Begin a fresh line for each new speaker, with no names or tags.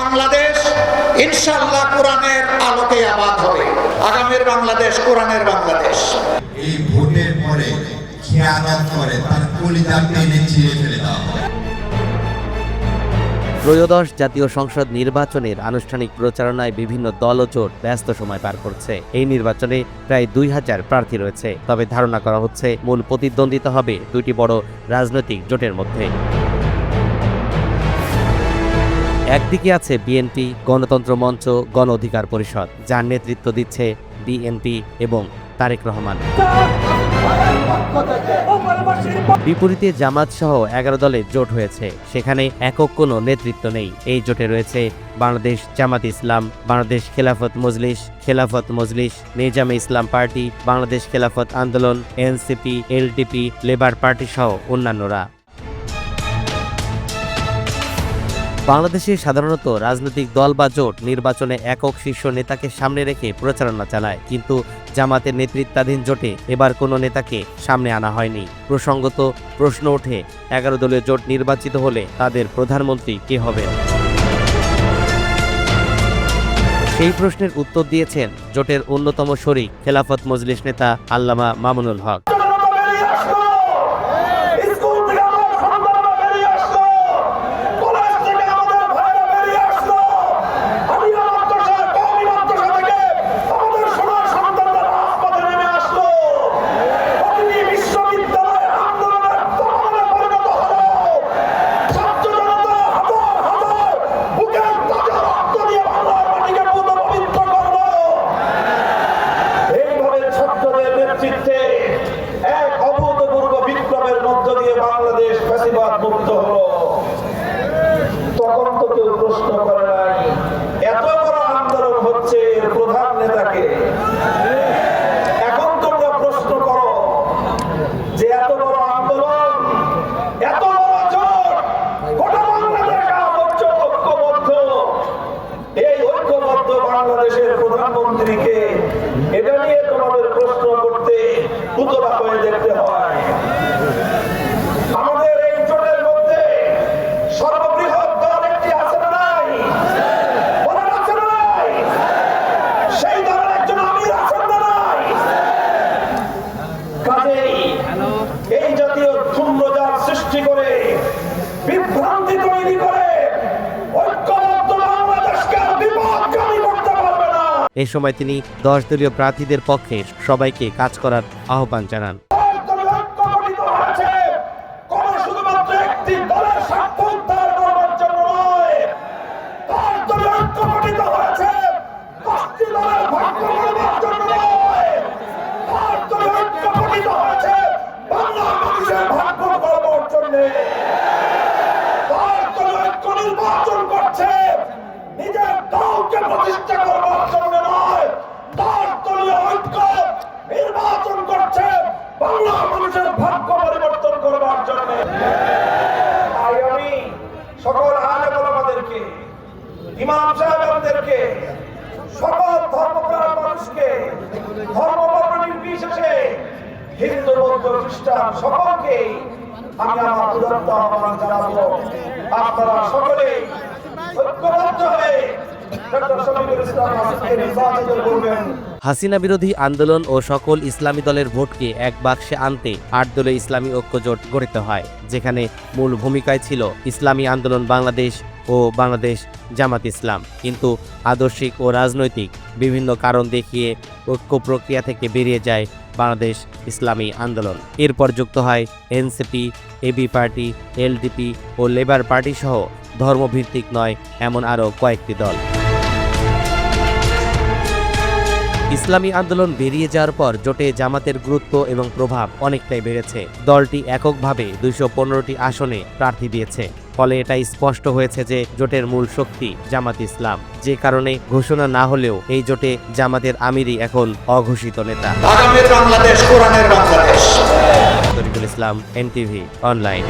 বাংলাদেশ ইনশাআল্লাহ কোরআনের আলোকে আবাদ হবে। আগামীর বাংলাদেশ কোরআনের বাংলাদেশ।
এই ভোটের পরে খেয়ানত করে তার কলিজা টেনে ছিঁড়ে ফেলে দেওয়া।
ত্রয়োদশ জাতীয় সংসদ নির্বাচনের আনুষ্ঠানিক প্রচারণায় বিভিন্ন দল ও জোট ব্যস্ত সময় পার করছে। এই নির্বাচনে প্রায় দুই হাজার প্রার্থী রয়েছে। তবে ধারণা করা হচ্ছে মূল প্রতিদ্বন্দ্বিতা হবে দুটি বড় রাজনৈতিক জোটের মধ্যে। একদিকে আছে বিএনপি, গণতন্ত্র মঞ্চ, গণ অধিকার পরিষদ, যার নেতৃত্ব দিচ্ছে বিএনপি এবং তারেক রহমান। বিপরীতে জামাত সহ এগারো দলের জোট হয়েছে। সেখানে একক কোনো নেতৃত্ব নেই। এই জোটে রয়েছে বাংলাদেশ জামাত ইসলাম, বাংলাদেশ খেলাফত মজলিস খেলাফত মজলিস, নিজামে ইসলাম পার্টি, বাংলাদেশ খেলাফত আন্দোলন, এনসিপি, এলটিপি, লেবার পার্টি সহ অন্যান্যরা। বাংলাদেশে সাধারণত রাজনৈতিক দল বা জোট নির্বাচনে একক শীর্ষ নেতাকে সামনে রেখে প্রচারণা চালায়। কিন্তু জামাতের নেতৃত্বাধীন জোটে এবার কোনো নেতাকে সামনে আনা হয়নি। প্রসঙ্গত প্রশ্ন ওঠে, এগারো দলীয় জোট নির্বাচিত হলে তাদের প্রধানমন্ত্রী কে হবেন? সেই প্রশ্নের উত্তর দিয়েছেন জোটের অন্যতম শরিক খেলাফত মজলিস নেতা আল্লামা মামুনুল হক।
প্রশ্ন করে নাই। এত বড় আন্দোলন হচ্ছে প্রধান নেতাকে। এত বড় আন্দোলন, এত বড় জোট, গোটা বাংলাদেশ ঐক্যবদ্ধ। এই ঐক্যবদ্ধ বাংলাদেশের প্রধানমন্ত্রীকে এটা নিয়ে তোমাদের প্রশ্ন করতে উতলা হয়ে দেখতে হয় আমাদের এই জোটের মধ্যে সর্ববৃহৎ দল একটি আছে না নাই বলেন আছে না নাই সেই দলের একজন আমির আছেন না নাই কাজেই এই জাতীয় ধূম্রজাল সৃষ্টি করে বিভ্রান্তি তৈরি করে ঐক্যবদ্ধ বাংলাদেশকে আর বিপদগামী করতে পারবে না
এ সময় তিনি দশ দলীয় প্রার্থীদের পক্ষে সবাইকে কাজ করার আহ্বান জানান
তবে ঐক্য গঠিত হয়েছে কোন শুধুমাত্র একটি দলের স্বার্থ উদ্ধার করবার জন্য নয় তার তবে ঐক্য গঠিত হয়েছে দশটি দলের ভাগ্য করবার জন্য নয় তার তবে ঐক্য গঠিত হয়েছে বাংলা মানুষের ভাগ্য করবার জন্য তার তবে ঐক্য নির্বাচন করছে নিজের দলকে প্রতিষ্ঠা করবার জন্য নয় তার দলীয় ঐক্য নির্বাচন করছে বাংলা মানুষের ভাগ্য পরিবর্তন করবার জন্য। তাই আমি সকল আলেম ওলামাদেরকে ইমাম সাহেবদেরকে, সকল ধর্মপ্রাণ মানুষকে ধর্মবর্ণ নির্বিশেষে হিন্দু, বৌদ্ধ, খ্রিস্টান সকলকে আমি আমার উদাত্ত আহ্বান জানাব। আপনারা সকলে ঐক্যবদ্ধ হয়ে
হাসিনা বিরোধী আন্দোলন ও সকল ইসলামী দলের ভোটকে এক বাক্সে আনতে আট দলীয় ইসলামী ঐক্যজোট গঠিত হয়, যেখানে মূল ভূমিকায় ছিল ইসলামী আন্দোলন বাংলাদেশ ও বাংলাদেশ জামাত ইসলাম। কিন্তু আদর্শিক ও রাজনৈতিক বিভিন্ন কারণ দেখিয়ে ঐক্য প্রক্রিয়া থেকে বেরিয়ে যায় বাংলাদেশ ইসলামী আন্দোলন। এরপর যুক্ত হয় এনসিপি, এবি পার্টি, এলডিপি ও লেবার পার্টি সহ ধর্মভিত্তিক নয়, এমন আরও কয়েকটি দল। ইসলামী আন্দোলন বেরিয়ে যাওয়ার পর জোটে জামাতের গুরুত্ব এবং প্রভাব অনেকটাই বেড়েছে। দলটি এককভাবে দুইশো পনেরোটি আসনে প্রার্থী দিয়েছে। ফলে এটা স্পষ্ট হয়েছে যে জোটের মূল শক্তি জামাত ইসলাম। যে কারণে ঘোষণা না হলেও এই জোটে জামাতের আমিরই এখন অঘোষিত নেতা।
আগামীর বাংলাদেশ কোরআনের Bangladesh.
Tarikul Islam NTV online.